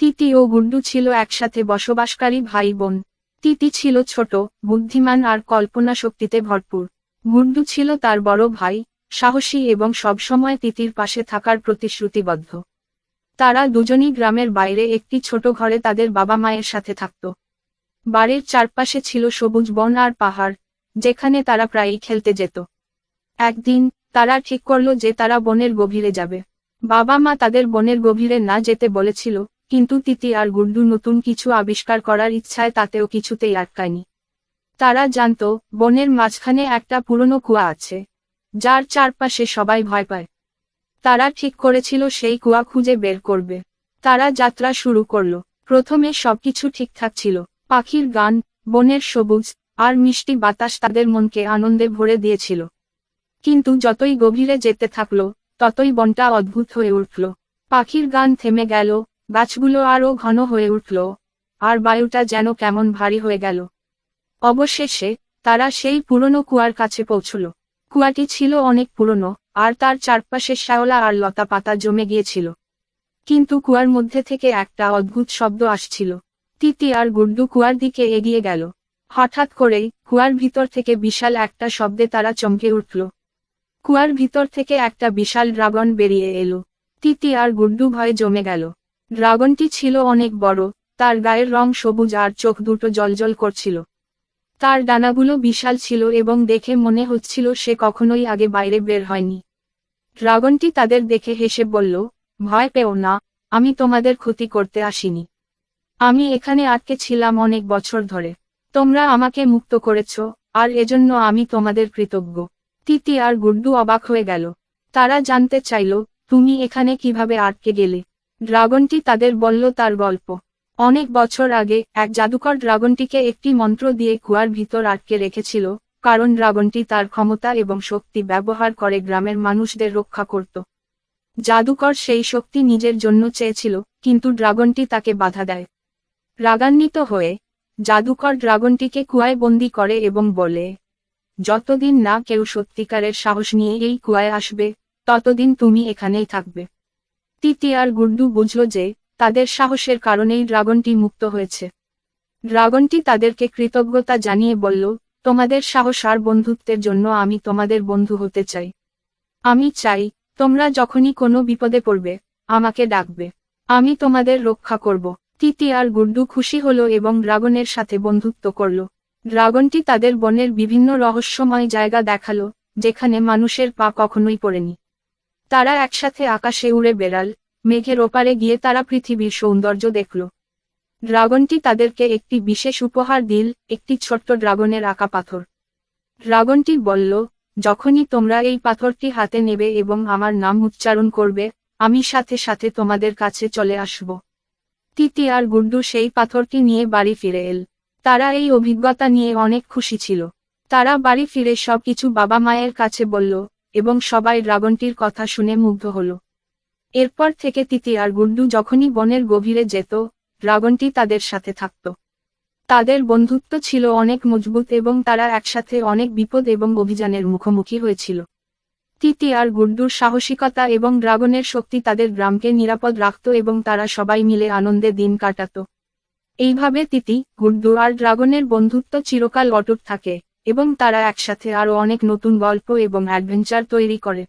তিতি ও গুড্ডু ছিল একসাথে বসবাসকারী ভাই বোন। তিতি ছিল ছোট, বুদ্ধিমান আর কল্পনা শক্তিতে ভরপুর। গুড্ডু ছিল তার বড় ভাই, সাহসী এবং সবসময় তিতির পাশে থাকার প্রতিশ্রুতিবদ্ধ তারা দুজনই গ্রামের বাইরে একটি ছোট ঘরে তাদের বাবা মায়ের সাথে থাকত। বাড়ির চারপাশে ছিল সবুজ বন আর পাহাড়, যেখানে তারা প্রায়ই খেলতে যেত। একদিন, তারা ঠিক করল যে তারা বনের গভীরে যাবে। বাবা মা তাদের বনের গভীরে না যেতে বলেছিল কিন্তু তিতি আর গুড্ডু নতুন কিছু আবিষ্কার করার ইচ্ছায় তাতেও কিছুতেই আটকায়নি। তারা জানত, বনের মাঝখানে একটা পুরনো কুয়া আছে, যার চারপাশে সবাই ভয় পায়। তারা ঠিক করেছিল সেই কুয়া খুঁজে বের করবে। তারা যাত্রা শুরু করল। প্রথমে সবকিছু ঠিকঠাক ছিল। পাখির গান, বনের সবুজ আর মিষ্টি বাতাস তাদের মনকে আনন্দে ভরে দিয়েছিল। কিন্তু যতই গভীরে যেতে থাকল, ততই বনটা অদ্ভুত হয়ে উঠল। পাখির গান থেমে গেল গাছগুলো আরও ঘন হয়ে উঠল, আর বায়ুটা যেন কেমন ভারী হয়ে গেল। অবশেষে, তারা সেই পুরনো কুয়ার কাছে পৌঁছল। কুয়াটি ছিল অনেক পুরনো, আর তার চারপাশে শ্যাওলা আর লতা পাতা জমে গিয়েছিল। কিন্তু কুয়ার মধ্যে থেকে একটা অদ্ভুত শব্দ আসছিল। তিতি আর গুড্ডু কুয়ার দিকে এগিয়ে গেল। হঠাৎ করেই কুয়ার ভিতর থেকে বিশাল একটা শব্দে তারা চমকে উঠল। কুয়ার ভিতর থেকে একটা বিশাল ড্রাগন বেরিয়ে এলো। তিতি আর গুড্ডু ভয়ে জমে গেল। ড্রাগনটি ছিল অনেক বড়, তার গায়ের রং সবুজ আর চোখ দুটো জলজল করছিল। তার ডানাগুলো বিশাল ছিল এবং দেখে মনে হচ্ছিল সে কখনোই আগে বাইরে বের হয়নি। ড্রাগনটি তাদের দেখে হেসে বলল, ভয় পেও না, আমি তোমাদের ক্ষতি করতে আসিনি। আমি এখানে আটকে ছিলাম অনেক বছর ধরে। তোমরা আমাকে মুক্ত করেছ, আর এজন্য আমি তোমাদের কৃতজ্ঞ। তিতি আর গুড্ডু অবাক হয়ে গেল। তারা জানতে চাইল, তুমি এখানে কীভাবে আটকে গেলে? ড্রাগনটি তাদের বলল তার গল্প। অনেক বছর আগে, এক জাদুকর ড্রাগনটিকে একটি মন্ত্র দিয়ে কুয়ার ভিতর আটকে রেখেছিল, কারণ ড্রাগনটি তার ক্ষমতা এবং শক্তি ব্যবহার করে গ্রামের মানুষদের রক্ষা করত। জাদুকর সেই শক্তি নিজের জন্য চেয়েছিল, কিন্তু ড্রাগনটি তাকে বাধা দেয়। রাগান্বিত হয়ে, জাদুকর ড্রাগনটিকে কুয়ায় বন্দি করে এবং বলে, যতদিন না কেউ সত্যিকারের সাহস নিয়ে এই কুয়ায় আসবে, ততদিন তুমি এখানেই থাকবে। তিতি আর গুড্ডু বুঝল যে, তাদের সাহসের কারণেই ড্রাগনটি মুক্ত হয়েছে। ড্রাগনটি তাদেরকে কৃতজ্ঞতা জানিয়ে বলল, তোমাদের সাহস আর বন্ধুত্বের জন্য আমি তোমাদের বন্ধু হতে চাই। আমি চাই, তোমরা যখনই কোনো বিপদে পড়বে, আমাকে ডাকবে। আমি তোমাদের রক্ষা করব। তিতি আর গুড্ডু খুশি হলো এবং ড্রাগনের সাথে বন্ধুত্ব করল। ড্রাগনটি তাদের বনের বিভিন্ন রহস্যময় জায়গা দেখাল, যেখানে মানুষের পা কখনোই পড়েনি। তারা একসাথে আকাশে উড়ে বেড়াল, মেঘের ওপারে গিয়ে তারা পৃথিবীর সৌন্দর্য দেখল। ড্রাগনটি তাদেরকে একটি বিশেষ উপহার দিল, একটি ছোট্ট ড্রাগনের আঁকা পাথর। ড্রাগনটি বলল, যখনই তোমরা এই পাথরটি হাতে নেবে এবং আমার নাম উচ্চারণ করবে, আমি সাথে সাথে তোমাদের কাছে চলে আসব। তিতি আর গুড্ডু সেই পাথরটি নিয়ে বাড়ি ফিরে এল। তারা এই অভিজ্ঞতা নিয়ে অনেক খুশি ছিল। তারা বাড়ি ফিরে সবকিছু বাবা মায়ের কাছে বলল এবং সবাই ড্রাগনটির কথা শুনে মুগ্ধ হল। এরপর থেকে তিতি আর গুড্ডু যখনই বনের গভীরে যেত, ড্রাগনটি তাদের সাথে থাকত। তাদের বন্ধুত্ব ছিল অনেক মজবুত এবং তারা একসাথে অনেক বিপদ এবং অভিযানের মুখোমুখি হয়েছিল। তিতি আর গুড্ডুর সাহসিকতা এবং ড্রাগনের শক্তি তাদের গ্রামকে নিরাপদ রাখত এবং তারা সবাই মিলে আনন্দে দিন কাটাত। এইভাবে তিতি, গুড্ডু আর ড্রাগনের বন্ধুত্ব চিরকাল অটুট থাকে। এবং তারা একসাথে আরও অনেক নতুন গল্প এবং অ্যাডভেঞ্চার তৈরি করে।